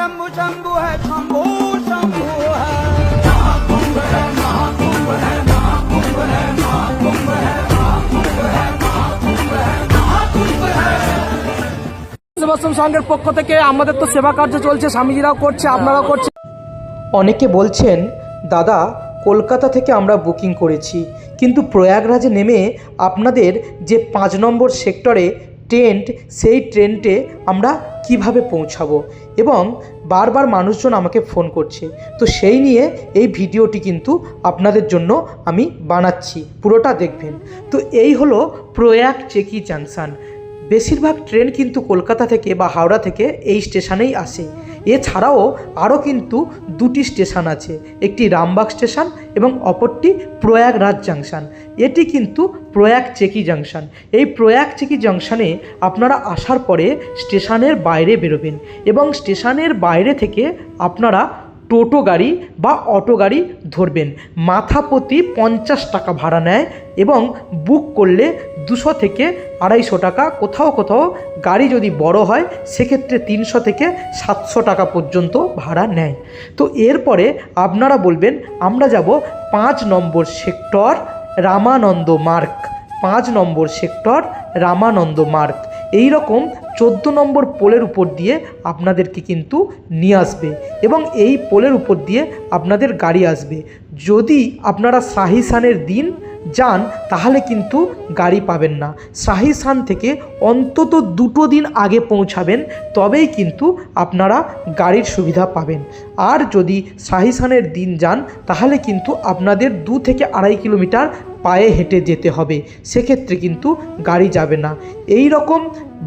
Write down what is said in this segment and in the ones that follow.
शंभु शंभु है शंभु शंभु है সেবাশ্রম সংঘের পক্ষ থেকে আমাদের তো সেবা কার্য চলছে স্বামীজিরাও করছে আপনারাও করছেন অনেকে বলছেন দাদা কলকাতা থেকে আমরা বুকিং করেছি কিন্তু প্রয়াগরাজে নেমে আপনাদের যে পাঁচ নম্বর সেক্টরে ট্রেন্ট সেই ট্রেন্টে আমরা কীভাবে পৌঁছাবো? এবং বারবার মানুষজন আমাকে ফোন করছে। তো সেই নিয়ে এই ভিডিওটি কিন্তু আপনাদের জন্য আমি বানাচ্ছি। পুরোটা দেখবেন। তো এই হলো প্রয়াগ চেকি জাংশন বেশিরভাগ ট্রেন কিন্তু কলকাতা থেকে বা হাওড়া থেকে এই স্টেশনেই আসে। এছাড়াও আরও কিন্তু দুটি স্টেশন আছে, একটি রামবাগ স্টেশন এবং অপরটি প্রয়াগরাজ জাংশন। এটি কিন্তু প্রয়াগ চেকি জাংশন। এই প্রয়াগ চেকি জাংশনে আপনারা আসার পরে স্টেশনের বাইরে বেরোবেন এবং স্টেশনের বাইরে থেকে আপনারা টোটো গাড়ি বা অটো গাড়ি ধরবেন। মাথা প্রতি পঞ্চাশ টাকা ভাড়া নেয় এবং বুক করলে দুশো থেকে আড়াইশো টাকা। কোথাও কোথাও গাড়ি যদি বড় হয়, সেক্ষেত্রে তিনশো থেকে সাতশো টাকা পর্যন্ত ভাড়া নেয়। তো এরপরে আপনারা বলবেন, আমরা যাব পাঁচ নম্বর সেক্টর রামানন্দ মার্গ পাঁচ নম্বর সেক্টর রামানন্দ মার্গ এই রকম চোদ্দ নম্বর পোলের উপর দিয়ে আপনাদেরকে কিন্তু নিয়ে আসবে এবং এই পোলের উপর দিয়ে আপনাদের গাড়ি আসবে। যদি আপনারা শাহিসানের দিন যান, তাহলে কিন্তু গাড়ি পাবেন না। শাহিসান থেকে অন্তত দুটো দিন আগে পৌঁছাবেন, তবেই কিন্তু আপনারা গাড়ির সুবিধা পাবেন। আর যদি শাহিসানের দিন যান, তাহলে কিন্তু আপনাদের দু থেকে আড়াই কিলোমিটার পায়ে হেঁটে যেতে হবে। সেক্ষেত্রে কিন্তু গাড়ি যাবে না। এই রকম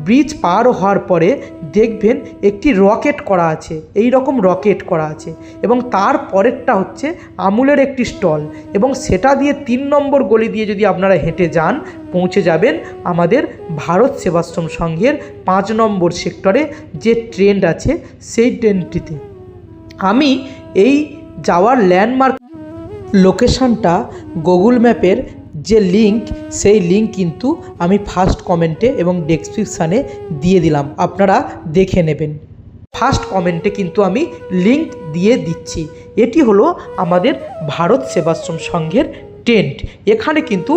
ব্রিজ পার হওয়ার পরে দেখবেন একটি রকেট করা আছে। এই রকম রকেট করা আছে এবং তার পরেরটা হচ্ছে আমুলের একটি স্টল এবং সেটা দিয়ে তিন নম্বর গলি দিয়ে যদি আপনারা হেঁটে যান, পৌঁছে যাবেন আমাদের ভারত সেবাশ্রম সংঘের পাঁচ নম্বর সেক্টরে যে ট্রেন্ড আছে সেই ট্রেনটিতে। আমি এই যাওয়ার ল্যান্ডমার্ক লোকেশানটা গুগল ম্যাপের যে লিঙ্ক সেই লিঙ্ক কিন্তু আমি ফার্স্ট কমেন্টে এবং ডেসক্রিপশানে দিয়ে দিলাম। আপনারা দেখে নেবেন। ফার্স্ট কমেন্টে কিন্তু আমি লিঙ্ক দিয়ে দিচ্ছি। এটি হলো আমাদের ভারত সেবাশ্রম সংঘের টেন্ট। এখানে কিন্তু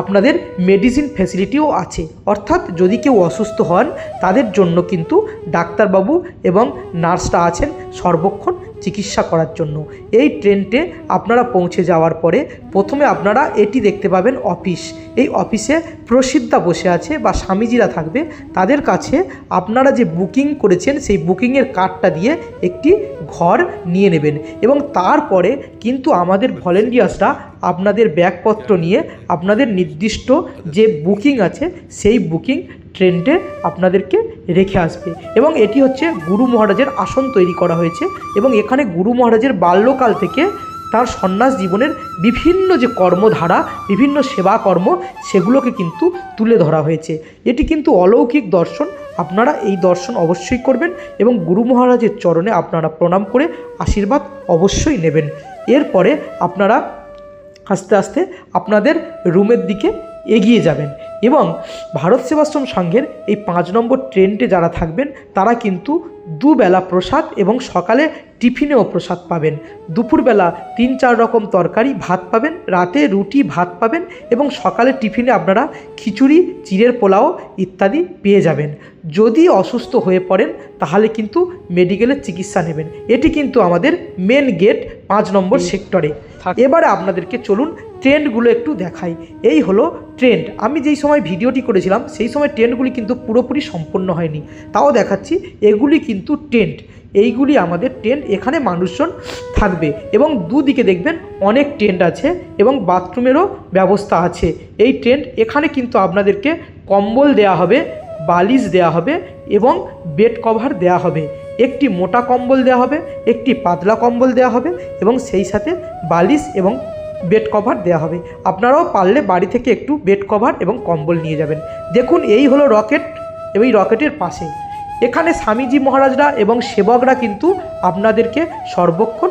আপনাদের মেডিসিন ফ্যাসিলিটিও আছে। অর্থাৎ যদি কেউ অসুস্থ হন, তাদের জন্য কিন্তু ডাক্তারবাবু এবং নার্সরা আছেন সর্বক্ষণ চিকিৎসা করার জন্য। এই ট্রেনটে আপনারা পৌঁছে যাওয়ার পরে প্রথমে আপনারা এটি দেখতে পাবেন অফিস। এই অফিসে প্রসিদ্ধা বসে আছে বা স্বামীজিরা থাকবে। তাদের কাছে আপনারা যে বুকিং করেছেন, সেই বুকিংয়ের কার্ডটা দিয়ে একটি ঘর নিয়ে নেবেন। এবং তারপরে কিন্তু আমাদের ভলেন্টিয়ার্সরা আপনাদের ব্যাগপত্র নিয়ে আপনাদের নির্দিষ্ট যে বুকিং আছে, সেই বুকিং ট্রেনটে আপনাদেরকে রেখে আসবে। এবং এটি হচ্ছে গুরু মহারাজের আসন তৈরি করা হয়েছে এবং এখানে গুরু মহারাজের বাল্যকাল থেকে তার সন্ন্যাস জীবনের বিভিন্ন যে কর্মধারা, বিভিন্ন সেবা কর্ম সেগুলোকে কিন্তু তুলে ধরা হয়েছে। এটি কিন্তু অলৌকিক দর্শন, আপনারা এই দর্শন অবশ্যই করবেন এবং গুরু মহারাজের চরণে আপনারা প্রণাম করে আশীর্বাদ অবশ্যই নেবেন। এরপরে আপনারা আস্তে আস্তে আপনাদের রুমের দিকে এগিয়ে যাবেন এবং ভারত সেবাশ্রম সংঘের এই পাঁচ নম্বর ট্রেনটে যারা থাকবেন তারা কিন্তু দুবেলা প্রসাদ এবং সকালে টিফিনেও প্রসাদ পাবেন। দুপুরবেলা তিন চার রকম তরকারি ভাত পাবেন রাতে রুটি ভাত পাবেন এবং সকালে টিফিনে আপনারা খিচুড়ি চিড়ের পোলাও ইত্যাদি পেয়ে যাবেন। যদি অসুস্থ হয়ে পড়েন তাহলে কিন্তু মেডিকেলের চিকিৎসা নেবেন। এটি কিন্তু আমাদের মেন গেট পাঁচ নম্বর সেক্টরে। এবারে আপনাদেরকে চলুন ট্রেন্ডগুলো একটু দেখাই। এই হলো ট্রেন্ড আমি যেই সময় ভিডিওটি করেছিলাম, সেই সময় ট্রেন্ডগুলি কিন্তু পুরোপুরি সম্পন্ন হয়নি। তাও দেখাচ্ছি, এগুলি কিন্তু টেন্ট এইগুলি আমাদের টেন্ট এখানে মানুষজন থাকবে এবং দুদিকে দেখবেন অনেক টেন্ট আছে এবং বাথরুমেরও ব্যবস্থা আছে। এই টেন্ট এখানে কিন্তু আপনাদেরকে কম্বল দেয়া হবে, বালিশ দেয়া হবে এবং বেড কভার দেয়া হবে। একটি মোটা কম্বল দেওয়া হবে, একটি পাতলা কম্বল দেওয়া হবে এবং সেই সাথে বালিশ এবং বেড কভার দেওয়া হবে। আপনারাও পারলে বাড়ি থেকে একটু বেড কভার এবং কম্বল নিয়ে যাবেন। দেখুন, এই হলো রকেট এবং এই রকেটের পাশে। এখানে স্বামীজি মহারাজরা এবং সেবকরা কিন্তু আপনাদেরকে সর্বক্ষণ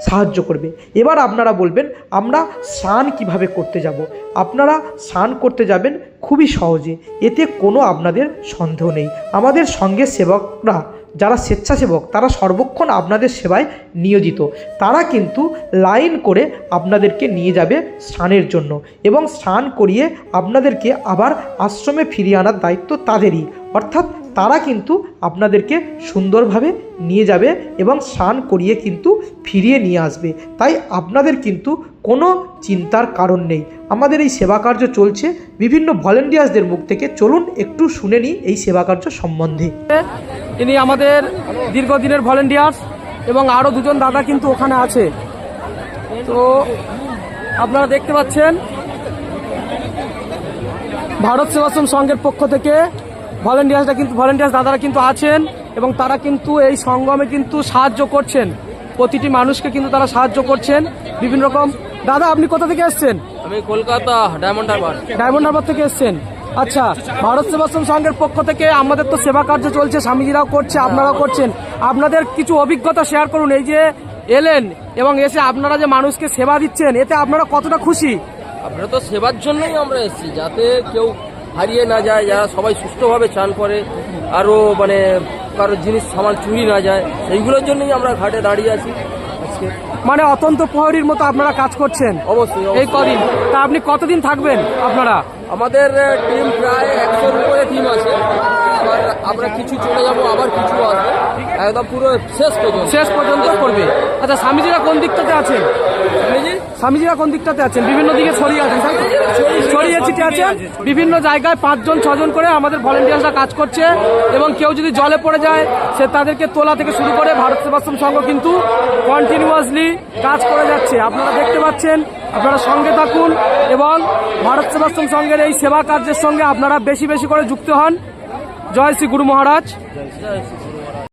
সাহায্য করবে। এবার আপনারা বলবেন, আমরা স্নান কীভাবে করতে যাব? আপনারা স্নান করতে যাবেন খুবই সহজে। এতে কোনো আপনাদের সন্দেহ নেই। আমাদের সঙ্গে সেবকরা যারা স্বেচ্ছাসেবক, তারা সর্বক্ষণ আপনাদের সেবায় নিয়োজিত। তারা কিন্তু লাইন করে আপনাদেরকে নিয়ে যাবে স্নানের জন্য এবং স্নান করিয়ে আপনাদেরকে আবার আশ্রমে ফিরিয়ে আনার দায়িত্ব তাদেরই। অর্থাৎ তারা কিন্তু আপনাদেরকে সুন্দরভাবে নিয়ে যাবে এবং স্নান করিয়ে কিন্তু ফিরিয়ে নিয়ে আসবে। তাই আপনাদের কিন্তু কোনো চিন্তার কারণ নেই। আমাদের এই সেবা কার্য চলছে। বিভিন্ন ভলেন্টিয়ার্সদের মুখ থেকে চলুন একটু শুনে নিই এই সেবা কার্য সম্বন্ধে। ইনি আমাদের দীর্ঘদিনের ভলেন্টিয়ার্স এবং আরও দুজন দাদা কিন্তু ওখানে আছে। তো আপনারা দেখতে পাচ্ছেন ভারত সেবাশ্রম সংঘের পক্ষ থেকে ভলেন্টিয়ার্সরা কিন্তু ভলেন্টিয়ার্স দাদারা কিন্তু আছেন এবং তারা কিন্তু এই সঙ্গমে কিন্তু সাহায্য করছেন। প্রতিটি মানুষকে কিন্তু তারা সাহায্য করছেন। বিভিন্ন রকম দাদা আপনি কোথা থেকে এসছেন? আমি Kolkata Diamond Harbour Diamond Harbour থেকে এসছেন। আচ্ছা ভারত সেবাশ্রম সংঘের পক্ষ থেকে আমাদের তো সেবা কার্য চলছে স্বামীজিরাও করছে আপনারাও করছেন। আপনাদের কিছু অভিজ্ঞতা শেয়ার করুন এই যে এলেন এবং এসে আপনারা যে মানুষকে সেবা দিচ্ছেন এতে আপনারা কতটা খুশি? আপনারা তো সেবার জন্যই আমরা এসেছি যাতে কেউ হারিয়ে না যায় যারা সবাই সুস্থভাবে চান করে আরও মানে কারও জিনিস সামান চুরি না যায় সেইগুলোর জন্যই আমরা ঘাটে দাঁড়িয়ে আছি আজকে। মানে অতন্ত প্রহরীর মতো আপনারা কাজ করছেন? অবশ্যই এই কদিন। তা আপনি কতদিন থাকবেন আপনারা? আমাদের টিম প্রায় একশোর উপরে টিম আছে। এবার আমরা কিছু চলে যাব আবার কিছু আসবে। একদম পুরো শেষ পর্যন্ত। শেষ পর্যন্ত করবে। আচ্ছা স্বামীজিরা কোন দিকটাতে আছেন? স্বামীজি? স্বামীজিরা কোন দিকটাতে আছেন? বিভিন্ন দিকে ছড়িয়ে আছেন? ছড়িয়ে ছিটে আছেন? বিভিন্ন জায়গায় পাঁচজন ছজন করে আমাদের ভলেন্টিয়ার্সরা কাজ করছে এবং কেউ যদি জলে পড়ে যায় সে তাদেরকে তোলা থেকে শুরু করে ভারত সেবাশ্রম সংঘ কিন্তু কন্টিনিউয়াসলি কাজ করে যাচ্ছে। আপনারা দেখতে পাচ্ছেন আপনারা সঙ্গে থাকুন এবং ভারত সেবাশ্রম সংঘের এই সেবা কার্যের সঙ্গে আপনারা বেশি বেশি করে যুক্ত হন। জয় শ্রী গুরু মহারাজ।